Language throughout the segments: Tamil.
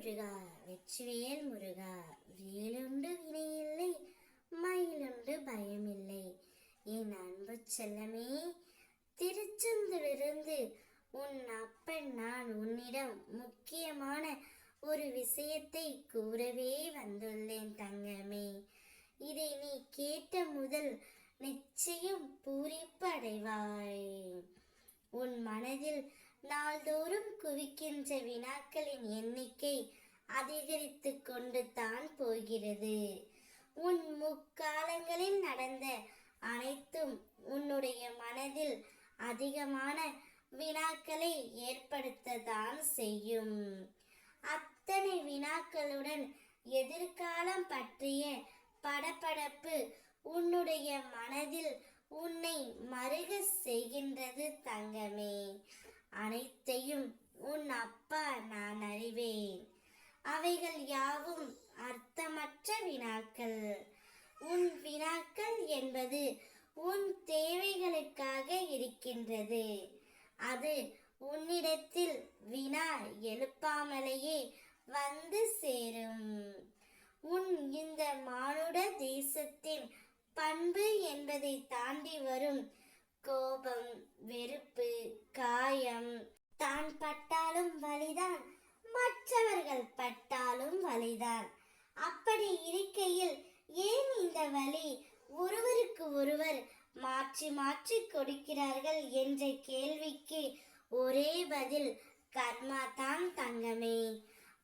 முருகா வெற்றிவேல் முருகா வேலுண்டு வினையில்லை மயிலுண்டு பயமில்லை. என் அன்பு செல்லமே திருச்செந்தூரிலிருந்து உன் அப்பன் நான் உன்னிடம் முக்கியமான ஒரு விஷயத்தை கூறவே வந்துள்ளேன் தங்கமே. இதை நீ கேட்ட முதல் நிச்சயம் பூரிப்பு அடைவாய் உன் மனதில் நாள்தோறும் குவிக்கின்ற வினாக்களின் எண்ணிக்கை அதிகரித்து கொண்டு தான் போகிறது. உன் முக்காலங்களில் நடந்த அனைத்தும் உன்னுடைய மனதில் அதிகமான வினாக்களை ஏற்படுத்தத்தான் செய்யும். அத்தனை வினாக்களுடன் எதிர்காலம் பற்றிய படபடப்பு உன்னுடைய மனதில் உன்னை மருக செய்கின்றது தங்கமே அனைத்தையும் உன் அப்பா நான் அறிவேன் வினாக்கள் யாவும் அர்த்தமற்ற வினாக்கள். உன் வினாக்கள் என்பது உன் தேவைகளுக்காக இருக்கின்றது. அது உன்னிடத்தில் வினா எழுப்பாமலேயே வந்து சேரும். உன் இந்த மானுட தேசத்தின் பண்பு என்பதை தாண்டி வரும் கோபம் வெறுப்பு காயம். தான் பட்டாலும் வழிதான் மற்றவர்கள் பட்ட வலிதான். அப்படி இருக்கையில் ஏன் இந்த வழி ஒருவருக்கு ஒருவர் மாற்றி மாற்றி கொடுக்கிறார்கள் என்ற கேள்விக்கு ஒரே பதில் கர்மா தான் தங்கமே.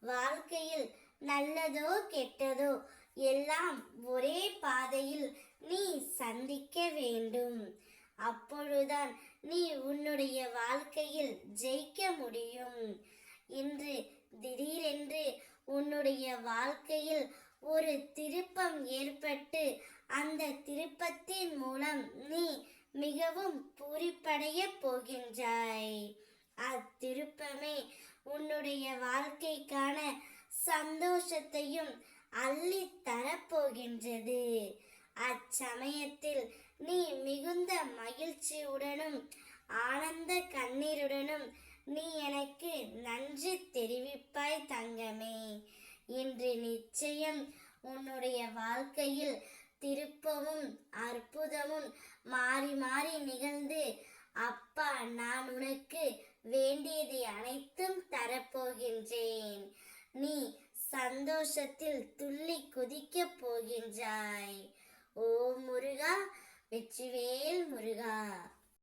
வாழ்க்கையில் நல்லதோ கெட்டதோ எல்லாம் ஒரே பாதையில் நீ சந்திக்க வேண்டும். அப்பொழுதுதான் நீ உன்னுடைய வாழ்க்கையில் ஜெயிக்க முடியும். இன்று திடீர் அவருடைய வாழ்க்கையில் ஒரு திருப்பம் ஏற்பட்டு அந்த திருப்பத்தின் மூலம் நீ மிகவும் பூரிப்படைய போகின்றாய். அத்திருப்பமே உன்னுடைய வாழ்க்கைக்கான சந்தோஷத்தையும் அள்ளி தரப்போகின்றது. அச்சமயத்தில் நீ மிகுந்த மகிழ்ச்சியுடனும் ஆனந்த கண்ணீருடனும் நீ எனக்கு நன்றி தெரிவிப்பாய் தங்கமே. இன்று நிச்சயம் உன்னுடைய வாழ்க்கையில் திருப்பமும் அற்புதமும் மாறி மாறி நிகழ்ந்து அப்பா நான் உனக்கு வேண்டியதை அனைத்தும் தரப்போகின்றேன். நீ சந்தோஷத்தில் துள்ளி குதிக்கப் போகின்றாய். ஓ முருகா வெற்றிவேல் முருகா.